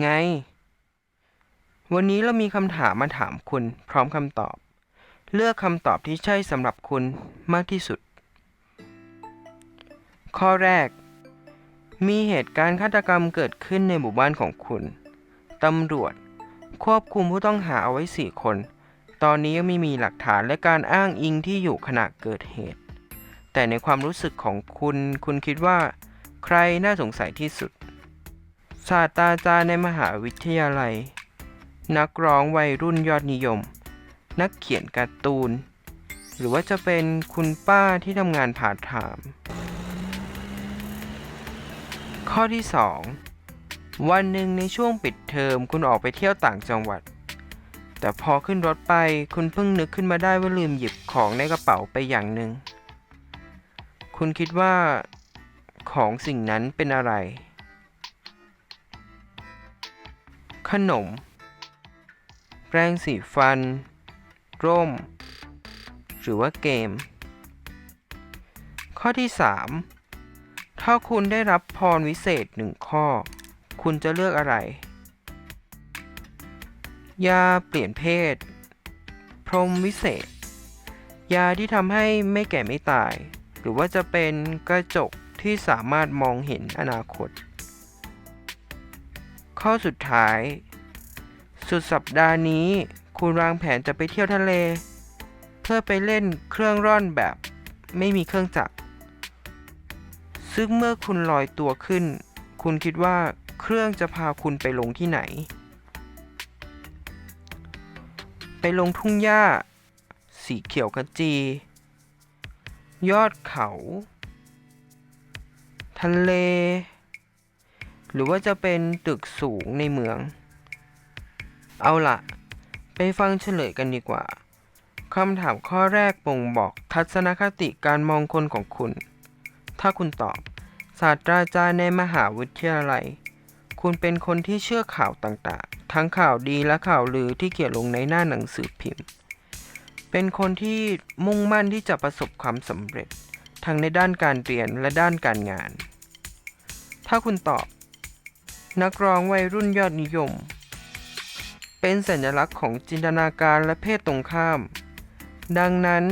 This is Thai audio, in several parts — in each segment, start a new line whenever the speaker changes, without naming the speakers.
ไง วันนี้เรามีคำถามมาถามคุณ พร้อมคำตอบ เลือกคำตอบที่ใช่สำหรับคุณมากที่สุด ข้อแรก มีเหตุการณ์ฆาตกรรมเกิดขึ้นในหมู่บ้านของคุณ ตำรวจ ควบคุมผู้ต้องหาเอาไว้สี่คน ตอนนี้ยังไม่มีหลักฐานและการอ้างอิงที่อยู่ขณะเกิดเหตุ แต่ในความรู้สึกของคุณ คุณคิดว่า ใครน่าสงสัยที่สุด ศาสตราจารย์ในมหาวิทยาลัย นักร้องวัยรุ่นยอดนิยม นักเขียนการ์ตูน หรือว่าจะเป็นคุณป้าที่ทำงานผ่าไทม์ข้อที่ 2 วันหนึ่งในช่วงปิดเทอมคุณออกไปเที่ยวต่างจังหวัด แต่พอขึ้นรถไปคุณเพิ่งนึกขึ้นมาได้ว่าลืมหยิบของในกระเป๋าไปอย่างหนึ่งคุณคิดว่า ของสิ่งนั้นเป็นอะไร ขนม แปรงสีฟัน ร่ม หรือว่าเกม ข้อที่ 3 ถ้าคุณได้รับพรวิเศษหนึ่งข้อ คุณจะเลือกอะไร ยาเปลี่ยนเพศ พรมวิเศษ ยาที่ทำให้ไม่แก่ไม่ตาย หรือว่าจะเป็นกระจก ที่สามารถมองเห็นอนาคต ข้อสุดท้าย สุดสัปดาห์นี้ คุณวางแผนจะไปเที่ยวทะเล เพื่อไปเล่นเครื่องร่อนแบบไม่มีเครื่องจักร ซึ่งเมื่อคุณลอยตัวขึ้น คุณคิดว่าเครื่องจะพาคุณไปลงที่ไหน ไปลงทุ่งหญ้า สีเขียวขจี ยอดเขา ทะเล หรือว่าจะเป็นตึกสูงในเมือง เอาล่ะไปฟังเฉลยกันดีกว่าคำถามข้อแรกบ่งบอกทัศนคติการมองคนของคุณ ถ้าคุณตอบ ศาสตราจารย์ในมหาวิทยาลัย คุณเป็นคนที่เชื่อข่าวต่างๆ ทั้งข่าวดีและข่าวลือที่เขียนลงในหน้าหนังสือพิมพ์ เป็นคนที่มุ่งมั่นที่จะประสบความสำเร็จ ทั้งในด้านการเรียนและด้านการงาน ถ้าคุณตอบ นักร้องวัยรุ่นยอดนิยม เป็นสัญลักษณ์ของจินตนาการและเพศตรงข้าม ดังนั้น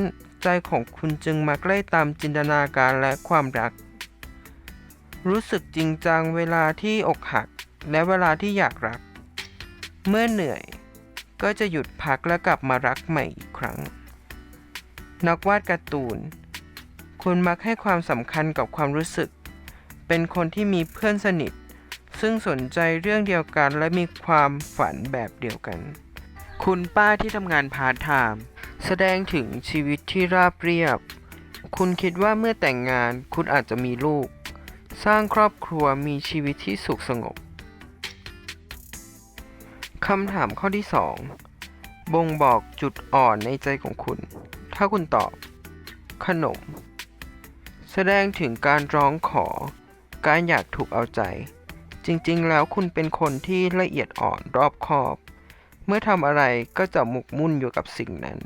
ใจของคุณจึงมักล่ตามจินตนาการและความรัก รู้สึกจริงจังเวลาที่อกหักและเวลาที่อยากรัก เมื่อเหนื่อยก็จะหยุดพักและกลับมารักใหม่อีกครั้ง นักวาดการ์ตูน คุณมักให้ความสำคัญกับความรู้สึก เป็นคนที่มีเพื่อนสนิท ซึ่งสนใจเรื่องเดียวกันและมีความฝันแบบเดียวกัน คุณป้าที่ทำงานพาร์ทไทม์แสดงถึงชีวิตที่ราบเรียบ คุณคิดว่าเมื่อแต่งงานคุณอาจจะมีลูก สร้างครอบครัวมีชีวิตที่สุขสงบคำถามข้อที่ 2 บ่งบอกจุดอ่อนในใจของคุณ ถ้าคุณตอบ ขนม แสดงถึงการร้องขอ การอยากถูกเอาใจ จริงๆ แล้วคุณเป็นคนที่ละเอียดอ่อนรอบคอบ เมื่อทำอะไรก็จะหมกมุ่นอยู่กับสิ่งนั้น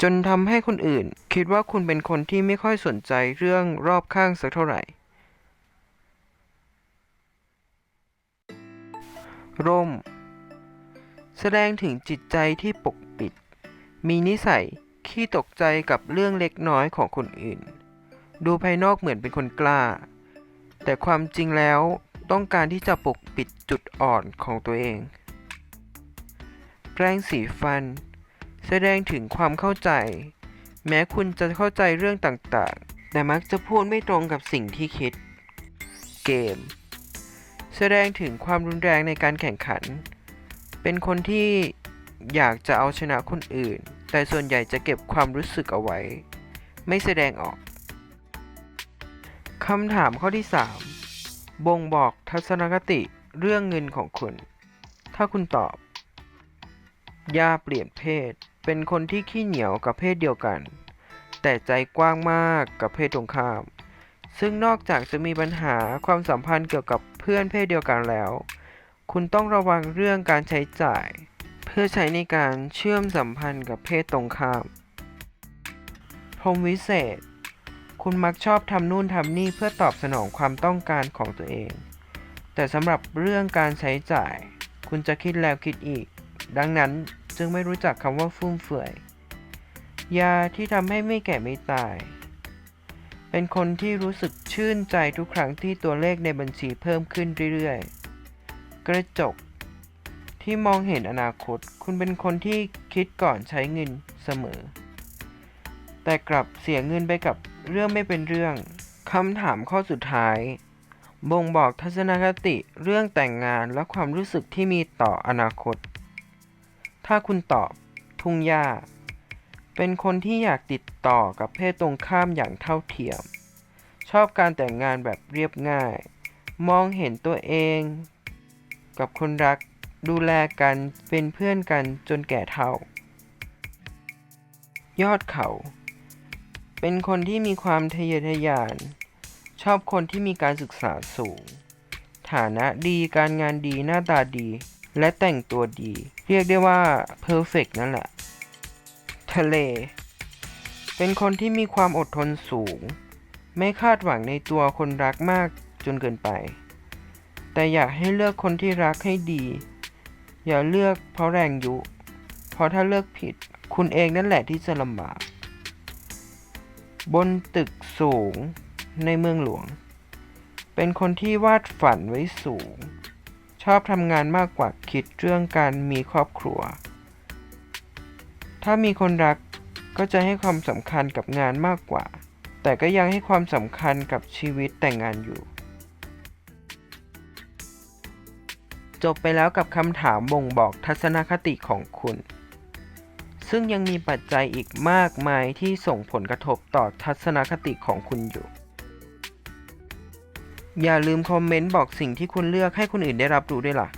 จนทำให้คนอื่น คิดว่าคุณเป็นคนที่ไม่ค่อยสนใจเรื่องรอบข้างสักเท่าไหร่ ร่ม แสดงถึงจิตใจที่ปกปิด มีนิสัยขี้ตกใจกับเรื่องเล็กน้อยของคนอื่น ดูภายนอกเหมือนเป็นคนกล้า แต่ความจริงแล้วต้องการที่จะปกปิดจุดอ่อนของตัวเอง แปรงสีฟัน แสดงถึงความเข้าใจ แม้คุณจะเข้าใจเรื่องต่างๆ แต่มักจะพูดไม่ตรงกับสิ่งที่คิด เกม แสดงถึงความรุนแรงในการแข่งขัน เป็นคนที่อยากจะเอาชนะคนอื่น แต่ส่วนใหญ่จะเก็บความรู้สึกเอาไว้ ไม่แสดงออก คำถามข้อที่ 3 บ่งบอกทัศนคติเรื่องเงินของคุณ ถ้าคุณตอบย่าเปลี่ยนเพศ เป็นคนที่ขี้เหนียวกับเพศเดียวกัน แต่ใจกว้างมากกับเพศตรงข้าม ซึ่งนอกจากจะมีปัญหาความสัมพันธ์เกี่ยวกับเพื่อนเพศเดียวกันแล้ว คุณต้องระวังเรื่องการใช้จ่าย เพื่อใช้ในการเชื่อมสัมพันธ์กับเพศตรงข้าม พรหมวิเศษ คุณมักชอบทำนู่นทำนี่เพื่อตอบสนองความต้องการของตัวเอง แต่สำหรับเรื่องการใช้จ่าย คุณจะคิดแล้วคิดอีก ดังนั้นจึงไม่รู้จักคำว่าฟุ่มเฟือย ยาที่ทำให้ไม่แก่ไม่ตาย เป็นคนที่รู้สึกชื่นใจทุกครั้งที่ตัวเลขในบัญชีเพิ่มขึ้นเรื่อยๆ กระจก ที่มองเห็นอนาคต คุณเป็นคนที่คิดก่อนใช้เงินเสมอ แต่กลับเสียเงินไปกับเรื่องไม่เป็นเรื่องคำถามข้อสุดท้าย บ่งบอกทัศนคติเรื่องแต่งงานและความรู้สึกที่มีต่ออนาคต ถ้าคุณตอบ ทุ่งหญ้า เป็นคนที่อยากติดต่อกับเพศตรงข้ามอย่างเท่าเทียม ชอบการแต่งงานแบบเรียบง่าย มองเห็นตัวเอง กับคนรักดูแลกันเป็นเพื่อนกันจนแก่เฒ่า ยอดเขา เป็นคนที่มีความทะเยอทะยาน ชอบคนที่มีการศึกษาสูง ฐานะดีการงานดีหน้าตาดี และแต่งตัวดี เรียกได้ว่าเพอร์เฟกนั่นแหละ ทะเล เป็นคนที่มีความอดทนสูง ไม่คาดหวังในตัวคนรักมากจนเกินไป แต่อยากให้เลือกคนที่รักให้ดี อย่าเลือกเพราะแรงยุ เพราะถ้าเลือกผิด คุณเองนั่นแหละที่จะลำบาก บนตึกสูงในเมืองหลวง เป็นคนที่วาดฝันไว้สูง ชอบทำงานมากกว่าคิดเรื่องการมีครอบครัว ถ้ามีคนรักก็จะให้ความสำคัญกับงานมากกว่า แต่ก็ยังให้ความสำคัญกับชีวิตแต่งงานอยู่ จบไปแล้วกับคำถามบ่งบอกทัศนคติของคุณ ซึ่งยังมีปัจจัยอีกมากมายที่ส่งผลกระทบต่อทัศนคติของคุณอยู่ อย่าลืมคอมเมนต์บอกสิ่งที่คุณเลือกให้คนอื่นได้รับรู้ด้วยล่ะ